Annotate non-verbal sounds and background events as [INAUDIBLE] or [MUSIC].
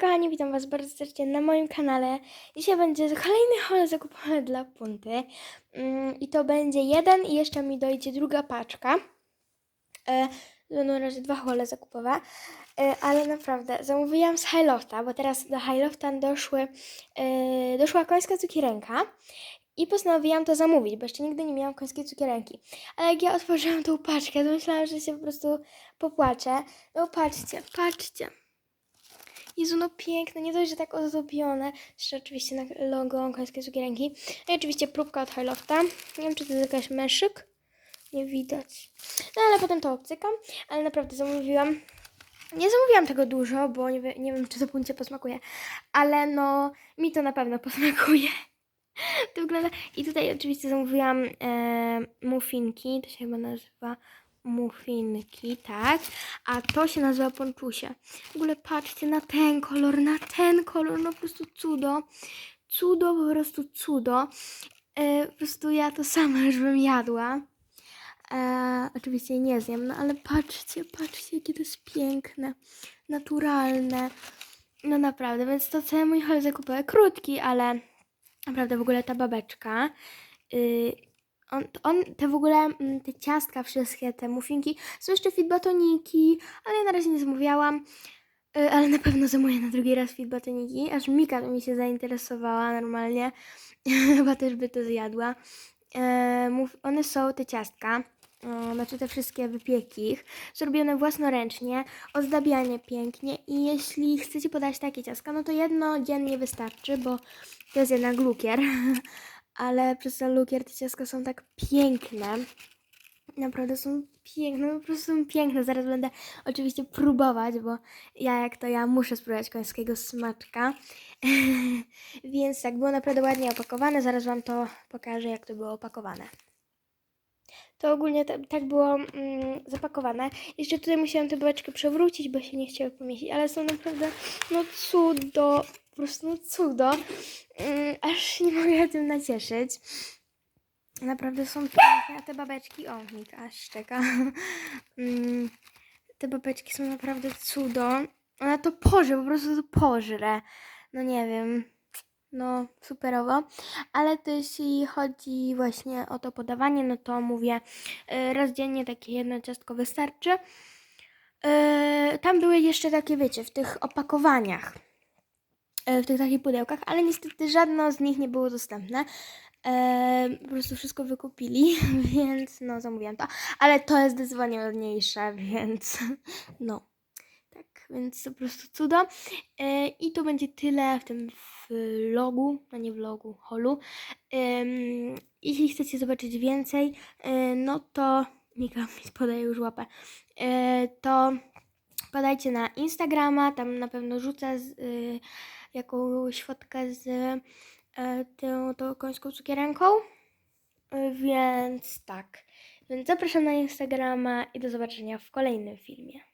Kochani, witam Was bardzo serdecznie na moim kanale. Dzisiaj będzie kolejny haul zakupowy dla Punty. Mm, I to będzie jeden i jeszcze mi dojdzie druga paczka. Będą na razie dwa hole zakupowe. E, ale naprawdę, zamówiłam z Hilofta, bo teraz do Hilofta doszły, e, doszła końska cukierenka. I postanowiłam to zamówić, bo jeszcze nigdy nie miałam końskiej cukierenki. Ale jak ja otworzyłam tą paczkę, to myślałam, że się po prostu popłaczę. No patrzcie, patrzcie. Jezu, no piękne, nie dość, że tak ozdobione. Jeszcze oczywiście na logo końskiej cukierenki. No i oczywiście próbka od Hilofta. Nie wiem, czy to jest jakaś meszyk. Nie widać. No ale potem to obcykam. Ale naprawdę zamówiłam. Nie zamówiłam tego dużo, bo nie, wie, nie wiem, czy to puncie posmakuje. Ale no, mi to na pewno posmakuje. [LAUGHS] To wygląda. I tutaj oczywiście zamówiłam e, muffinki. To się chyba nazywa muffinki, tak. A to się nazywa ponczusie. W ogóle patrzcie na ten kolor, na ten kolor, no po prostu cudo. Cudo, po prostu cudo. E, po prostu ja to sama już bym jadła. E, oczywiście nie zjem, no ale patrzcie, patrzcie, jakie to jest piękne, naturalne. No naprawdę, więc to cały mój hol. Krótki, ale naprawdę w ogóle ta babeczka. y, on, on, te w ogóle, mm, te ciastka, wszystkie te muffinki, są jeszcze fit batoniki, ale ja na razie nie zamówiłam. Y, Ale na pewno zamówię na drugi raz fit batoniki, aż Mika mi się zainteresowała normalnie. [LAUGHS] Chyba też by to zjadła. Mów, one są te ciastka, e, znaczy te wszystkie wypieki, ich, zrobione własnoręcznie, ozdabianie pięknie i jeśli chcecie podać takie ciastka, no to jedno dziennie wystarczy, bo to jest jednak lukier, [LAUGHS] ale przez ten lukier te są tak piękne. Naprawdę są piękne, po prostu są piękne. Zaraz będę oczywiście próbować, bo ja jak to ja muszę spróbować końskiego smaczka. [LAUGHS] Więc tak, było naprawdę ładnie opakowane. Zaraz Wam to pokażę, jak to było opakowane. To ogólnie ta, tak było mm, zapakowane. Jeszcze tutaj musiałam tę babeczkę przewrócić, bo się nie chciały pomieścić, ale są naprawdę no cudo, po prostu no cudo. Mm, aż nie mogę tym nacieszyć. Naprawdę są piękne, a te babeczki, o, Mika aż czeka. [LAUGHS] Mm, te babeczki są naprawdę cudo. Ona to pożre, po prostu to pożre. No nie wiem, no superowo. Ale to jeśli chodzi właśnie o to podawanie, no to mówię, y, raz dziennie takie jedno ciastko wystarczy. Y, Tam były jeszcze takie, wiecie, w tych opakowaniach, y, w tych takich pudełkach, ale niestety żadne z nich nie było dostępne. Po prostu wszystko wykupili, [LAUGHS] więc no zamówiłam to. Ale to jest zdecydowanie ładniejsze, więc [LAUGHS] no. Więc po prostu cudo. E, I to będzie tyle w tym vlogu, no nie vlogu, holu. Jeśli chcecie zobaczyć więcej, e, no to Mika mi podaje już łapę. E, to podajcie na Instagrama, tam na pewno rzucę z, jakąś fotkę z tą, tą końską cukierenką. Więc tak. Więc zapraszam na Instagrama i do zobaczenia w kolejnym filmie.